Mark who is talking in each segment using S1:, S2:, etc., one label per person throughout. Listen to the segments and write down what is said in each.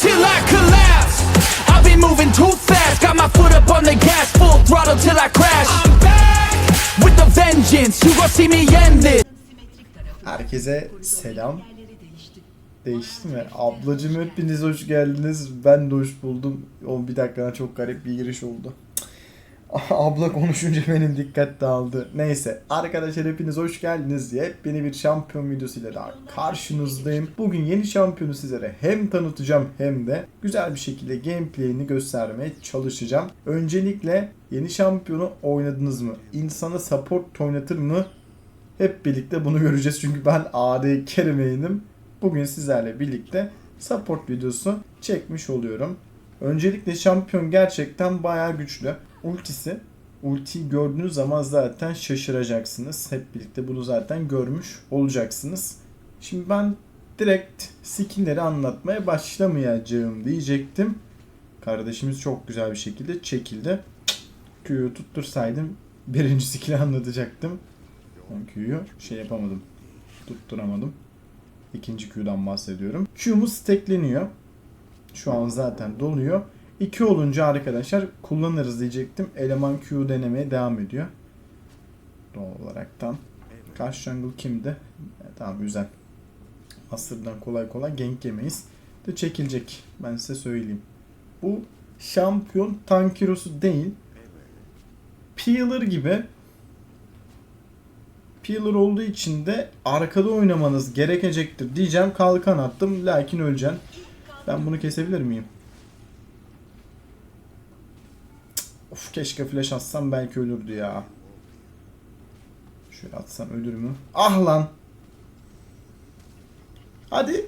S1: till I collapse. I've been moving too fast, got my foot up on the gas, full throttle till I crash. I'm back with the vengeance. You gon' see me end this.
S2: Herkese selam. Değişti mi? Ablacım hepiniz hoş geldiniz. Ben de hoş buldum. O bir dakikada çok garip bir giriş oldu. Abla konuşunca benim dikkat dağıldı. Neyse arkadaşlar hepiniz hoş geldiniz diye yeni bir şampiyon videosuyla daha karşınızdayım. Bugün yeni şampiyonu sizlere hem tanıtacağım hem de güzel bir şekilde gameplay'ini göstermeye çalışacağım. Öncelikle yeni şampiyonu oynadınız mı? İnsana support oynatır mı? Hep birlikte bunu göreceğiz çünkü ben AD Kerime'ydim. Bugün sizlerle birlikte support videosu çekmiş oluyorum. Öncelikle şampiyon gerçekten bayağı güçlü. Ultisi, ultiyi gördüğünüz zaman zaten şaşıracaksınız. Hep birlikte bunu zaten görmüş olacaksınız. Şimdi ben direkt skinleri anlatmaya başlamayacağım diyecektim. Kardeşimiz çok güzel bir şekilde çekildi. Q'yu tuttursaydım birinci skill'i anlatacaktım. Ben Q'yu şey yapamadım. Tutturamadım. İkinci Q'dan bahsediyorum. Q'muz stackleniyor. Şu an zaten doluyor. 2 olunca arkadaşlar kullanırız diyecektim. Eleman Q denemeye devam ediyor. Doğal olaraktan. Karşı jungle kimdi? E, tamam güzel. Asırdan kolay kolay gank yemeyiz. De çekilecek. Ben size söyleyeyim. Bu şampiyon tank hero'su değil. Peeler gibi Peeler olduğu için de arkada oynamanız gerekecektir diyeceğim. Kalkan attım lakin öleceksin. Ben bunu kesebilir miyim? Of keşke flash atsam belki ölürdü ya. Şöyle atsam ölür mü? Ah lan! Hadi!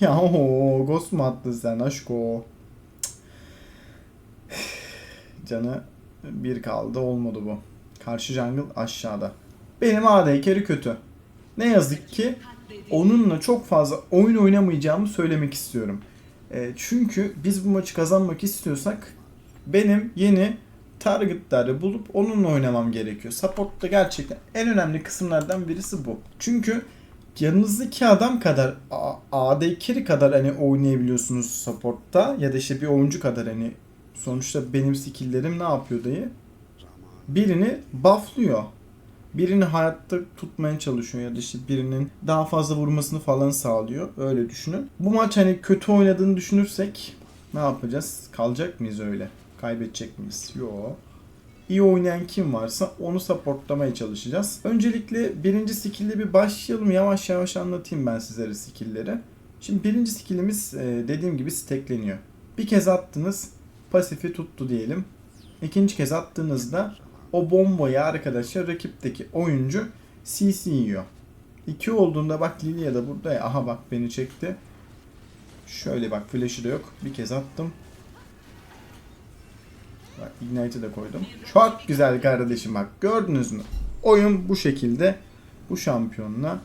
S2: Ya oho, ghost mu attın sen aşko? Canı bir kaldı olmadı bu. Karşı jungle aşağıda. Benim AD carry kötü. Ne yazık ki onunla çok fazla oyun oynamayacağımı söylemek istiyorum. E, çünkü biz bu maçı kazanmak istiyorsak benim yeni targetları bulup onunla oynamam gerekiyor. Support'ta gerçekten en önemli kısımlardan birisi bu. Çünkü yanınızdaki adam kadar AD carry kadar hani oynayabiliyorsunuz support'ta ya da işte bir oyuncu kadar hani sonuçta benim skill'lerim ne yapıyor dayı? Birini bufflıyor birini hayatta tutmaya çalışıyor ya da işte birinin daha fazla vurmasını falan sağlıyor. Öyle düşünün. Bu maç hani kötü oynadığını düşünürsek ne yapacağız? Kalacak mıyız öyle? Kaybedecek miyiz? Yo. İyi oynayan kim varsa onu supportlamaya çalışacağız. Öncelikle birinci skill'le bir başlayalım. Yavaş yavaş anlatayım ben sizlere skill'leri. Şimdi birinci skill'imiz e, dediğim gibi stackleniyor. Bir kez attınız, pasifi tuttu diyelim. İkinci kez attığınızda o bombayı arkadaşlar rakipteki oyuncu CC yiyor. 2 olduğunda bak Lilia da burada ya. Aha bak beni çekti. Şöyle bak flash'ı da yok. Bir kez attım. Bak Ignite'ı da koydum. Çok güzel kardeşim bak. Gördünüz mü? Oyun bu şekilde. Bu şampiyonla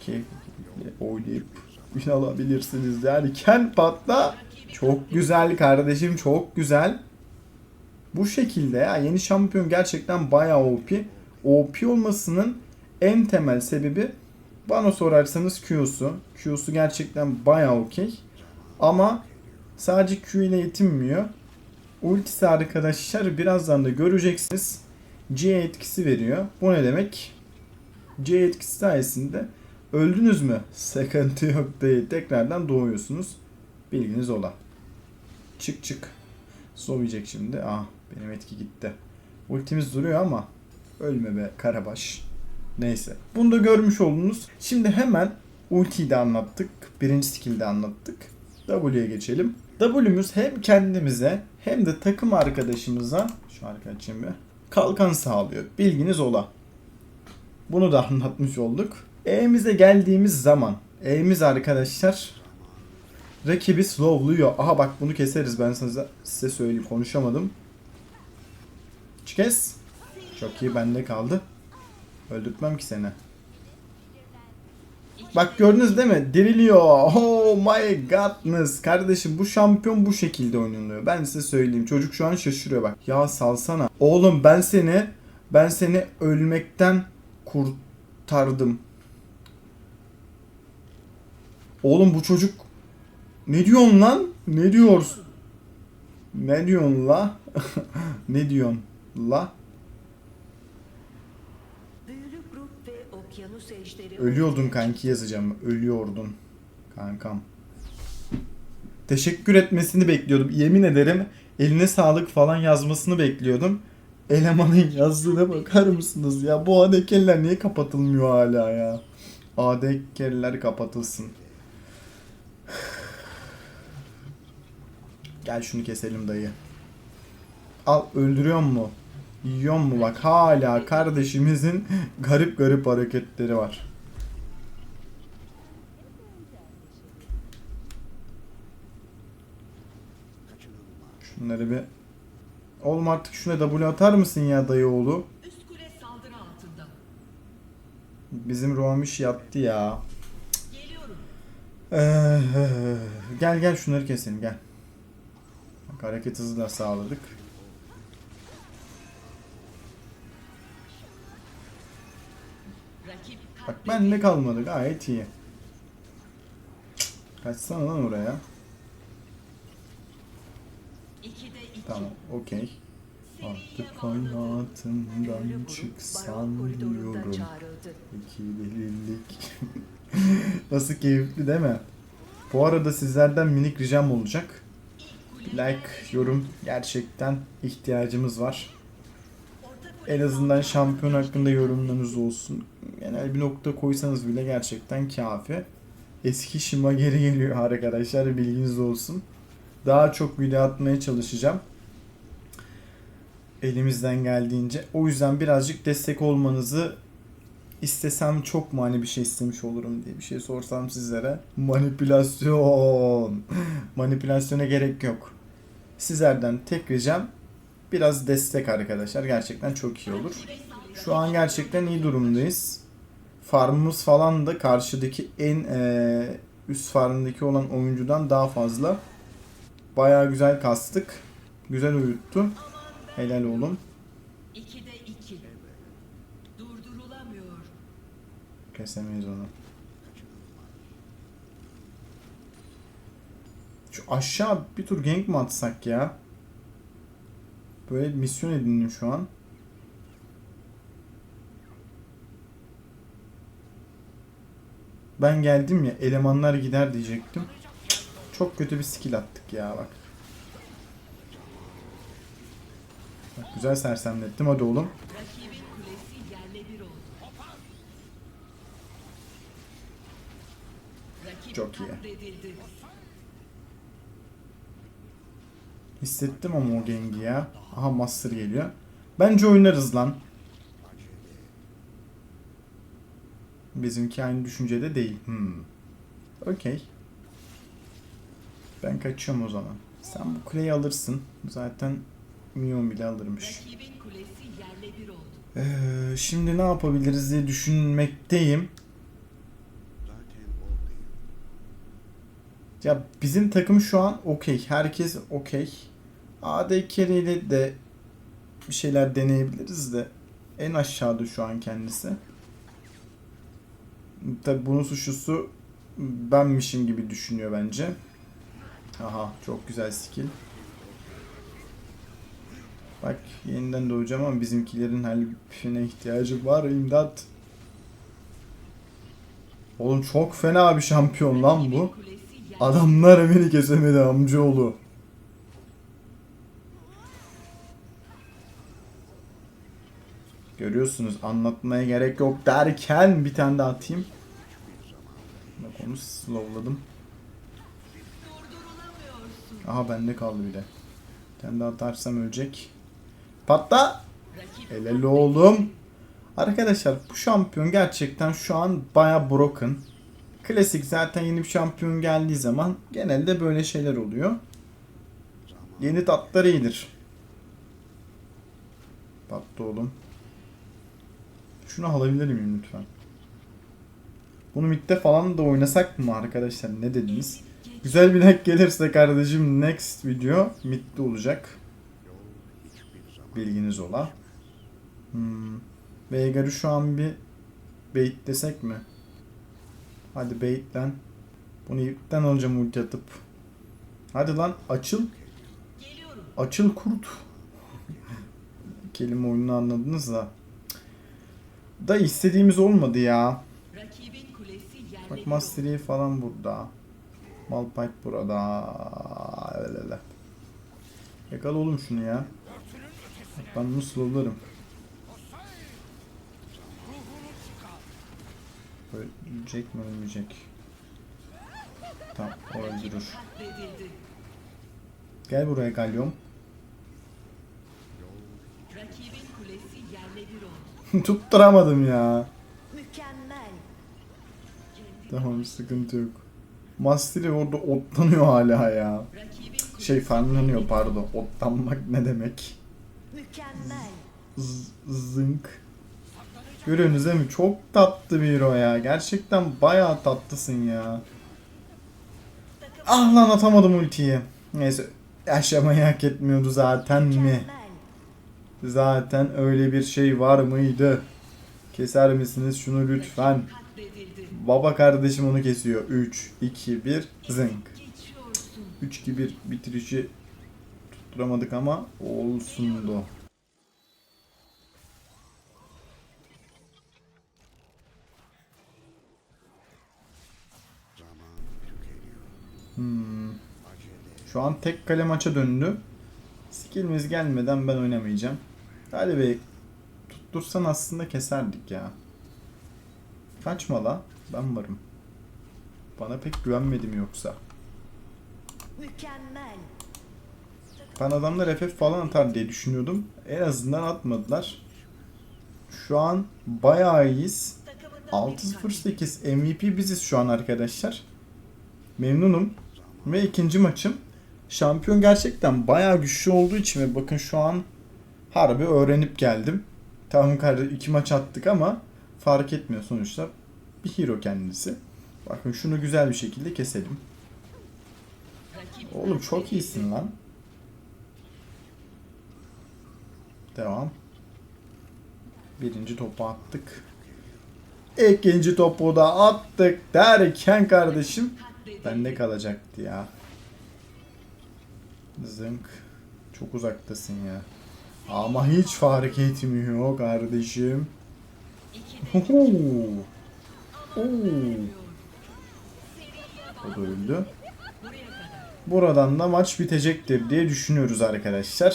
S2: keyifli oynayıp alabilirsiniz derken patla. Çok güzel kardeşim çok güzel. Bu şekilde ya yeni şampiyon gerçekten bayağı OP. OP olmasının en temel sebebi bana sorarsanız Q'su. Q'su gerçekten bayağı okey. Ama sadece Q ile yetinmiyor. Ultisi arkadaşlar birazdan da göreceksiniz. C etkisi veriyor. Bu ne demek? C etkisi sayesinde öldünüz mü? Sıkıntı yok değil. Tekrardan doğuyorsunuz. Bilginiz ola. Çık çık. Sovayacak şimdi. Ah benim etki gitti. Ultimiz duruyor ama ölme be Karabaş. Neyse. Bunu da görmüş oldunuz. Şimdi hemen ultiyi de anlattık. Birinci skill'i de anlattık. W'ye geçelim. W'müz hem kendimize hem de takım arkadaşımıza şu arkadaşım bir kalkan sağlıyor. Bilginiz ola. Bunu da anlatmış olduk. E'mize geldiğimiz zaman E'miz arkadaşlar rakibi slowluyor. Aha bak bunu keseriz ben size, size söyleyeyim konuşamadım. Kes. Çok iyi bende kaldı. Öldürtmem ki seni. Bak gördünüz değil mi? Diriliyor. Oh my godness. Kardeşim bu şampiyon bu şekilde oynanıyor. Ben size söyleyeyim. Çocuk şu an şaşırıyor bak. Ya salsana. Oğlum ben seni ben seni ölmekten kurtardım. Oğlum bu çocuk ne diyorsun lan? Ne diyorsun? Ne diyorsun la? ne diyorsun la? Ölüyordun kanki yazacağım. Ölüyordun kankam. Teşekkür etmesini bekliyordum. Yemin ederim eline sağlık falan yazmasını bekliyordum. Elemanın yazdığına bakar mısınız ya? Bu ADK'ler niye kapatılmıyor hala ya? ADK'ler kapatılsın. Gel şunu keselim dayı. Al öldürüyor mu? Yiyor mu bak hala kardeşimizin garip garip hareketleri var. Şunları bir... Oğlum artık şuna W atar mısın ya dayı oğlu? Bizim Romiş yattı ya. Ee, gel gel şunları keselim gel. Bak hareket hızı da sağladık. Bak bende kalmadı gayet iyi. Kaçsana lan oraya.
S3: 2'de 2.
S2: Tamam okey. Artık hayatımdan çıksan diyorum. İki delilik. Nasıl keyifli değil mi? Bu arada sizlerden minik ricam olacak. Like, yorum gerçekten ihtiyacımız var. En azından şampiyon hakkında yorumlarınız olsun. Genel bir nokta koysanız bile gerçekten kafi. Eski şıma geri geliyor arkadaşlar bilginiz olsun. Daha çok video atmaya çalışacağım. Elimizden geldiğince. O yüzden birazcık destek olmanızı istesem çok mu hani bir şey istemiş olurum diye bir şey sorsam sizlere. Manipülasyon. Manipülasyona gerek yok. Sizlerden tek ricam biraz destek arkadaşlar. Gerçekten çok iyi olur. Şu an gerçekten iyi durumdayız. Farmımız falan da karşıdaki en eee, üst farmdaki olan oyuncudan daha fazla. Bayağı güzel kastık. Güzel uyuttu. Helal oğlum.
S3: 2'de 2. Durdurulamıyor.
S2: Kesemeyiz onu. Şu aşağı bir tur gank mi atsak ya? Böyle misyon edindim şu an. Ben geldim ya elemanlar gider diyecektim. Çok kötü bir skill attık ya bak. Bak güzel sersemlettim hadi oğlum. Çok iyi. Hissettim ama o gengi ya. Aha Master geliyor. Bence oynarız lan. Bizimki aynı düşüncede değil. Hmm. Okey. Ben kaçıyorum o zaman. Sen bu kuleyi alırsın. Zaten Mion bile alırmış. Ee, şimdi ne yapabiliriz diye düşünmekteyim. Ya bizim takım şu an okey. Herkes okey. AD ile de bir şeyler deneyebiliriz de en aşağıda şu an kendisi. Tabi bunun suçlusu benmişim gibi düşünüyor bence. Aha çok güzel skill. Bak yeniden doğacağım ama bizimkilerin haline ihtiyacı var imdat. Oğlum çok fena bir şampiyon lan bu. Adamlar beni kesemedi amcaoğlu. Görüyorsunuz anlatmaya gerek yok derken bir tane daha atayım. Bak onu slowladım. Aha bende kaldı bir de. Bir tane daha atarsam ölecek. Patla! Helal oğlum. Arkadaşlar bu şampiyon gerçekten şu an baya broken. Klasik zaten yeni bir şampiyon geldiği zaman genelde böyle şeyler oluyor. Yeni tatlar iyidir. Patla oğlum. Şunu alabilir miyim lütfen? Bunu midde falan da oynasak mı arkadaşlar? Ne dediniz? Güzel bir like gelirse kardeşim next video midde olacak. Bilginiz ola. Hmm. Veigar'ı şu an bir Bait desek mi? Hadi baitlen. Bunu ipten alacağım ulti atıp. Hadi lan açıl.
S3: Geliyorum.
S2: Açıl kurt. Kelime oyununu anladınız da. Da istediğimiz olmadı ya. Bak
S3: bir
S2: Master Yi falan burada. Malphite burada. Öyle öyle. Yakala oğlum şunu ya. Bak ben bunu slowlarım. Ölecek mi ölmeyecek? Tamam o öldürür. Gel buraya Galyon.
S3: Rakibin kulesi yerle bir oldu.
S2: Tutturamadım ya.
S3: Mükemmel.
S2: Tamam sıkıntı yok. Master Yi orada otlanıyor hala ya. Şey farmlanıyor pardon. Otlanmak ne demek?
S3: mükemmel.
S2: Z- zınk. Görüyorsunuz değil mi? Çok tatlı bir hero ya. Gerçekten bayağı tatlısın ya. Ah lan atamadım ultiyi. Neyse yaşamayı hak etmiyordu zaten mi? Zaten öyle bir şey var mıydı? Keser misiniz şunu lütfen? Baba kardeşim onu kesiyor. 3, 2, 1, zınk.
S3: Geçiyorsun.
S2: 3 2 1 bitirişi tutturamadık ama olsundu. Hmm. Şu an tek kale maça döndü. Skillimiz gelmeden ben oynamayacağım. Ali Bey tuttursan aslında keserdik ya. Kaçma la. Ben varım. Bana pek güvenmedim yoksa.
S3: Mükemmel.
S2: Ben adamlar FF falan atar diye düşünüyordum. En azından atmadılar. Şu an bayağı iyiyiz.
S3: Takımından bir
S2: 6-0-8 MVP biziz şu an arkadaşlar. Memnunum. Ve ikinci maçım. Şampiyon gerçekten bayağı güçlü olduğu için ve bakın şu an harbi öğrenip geldim. Tamam kardeşim iki maç attık ama fark etmiyor sonuçta. Bir hero kendisi. Bakın şunu güzel bir şekilde keselim. Oğlum çok iyisin lan. Devam. Birinci topu attık. İkinci topu da attık derken kardeşim bende kalacaktı ya. Zınk. Çok uzaktasın ya. Ama hiç fark etmiyor kardeşim. Oo.
S3: görüyor.
S2: O da öldü. Buradan da maç bitecektir diye düşünüyoruz arkadaşlar.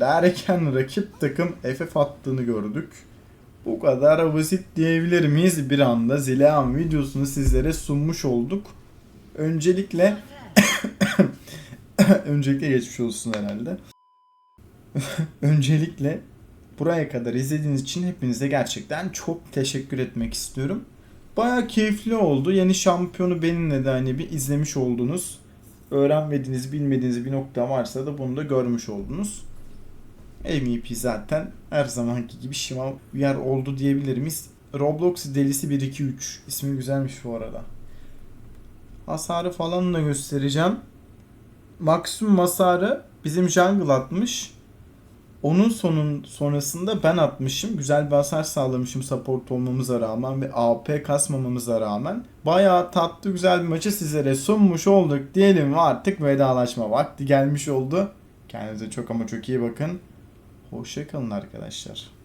S2: Derken rakip takım FF attığını gördük. Bu kadar basit diyebilir miyiz? Bir anda Zilean videosunu sizlere sunmuş olduk. Öncelikle öncelikle geçmiş olsun herhalde. Öncelikle buraya kadar izlediğiniz için hepinize gerçekten çok teşekkür etmek istiyorum. Baya keyifli oldu. Yeni şampiyonu benimle de hani bir izlemiş oldunuz. Öğrenmediğiniz, bilmediğiniz bir nokta varsa da bunu da görmüş oldunuz. MVP zaten her zamanki gibi şımav yer oldu diyebilir miyiz? Roblox delisi 123 ismi güzelmiş bu arada. Hasarı falan da göstereceğim. Maksimum hasarı bizim jungle atmış. Onun sonun sonrasında ben atmışım. Güzel bir hasar sağlamışım support olmamıza rağmen ve AP kasmamamıza rağmen. Bayağı tatlı güzel bir maçı sizlere sunmuş olduk diyelim ve artık vedalaşma vakti gelmiş oldu. Kendinize çok ama çok iyi bakın. Hoşçakalın arkadaşlar.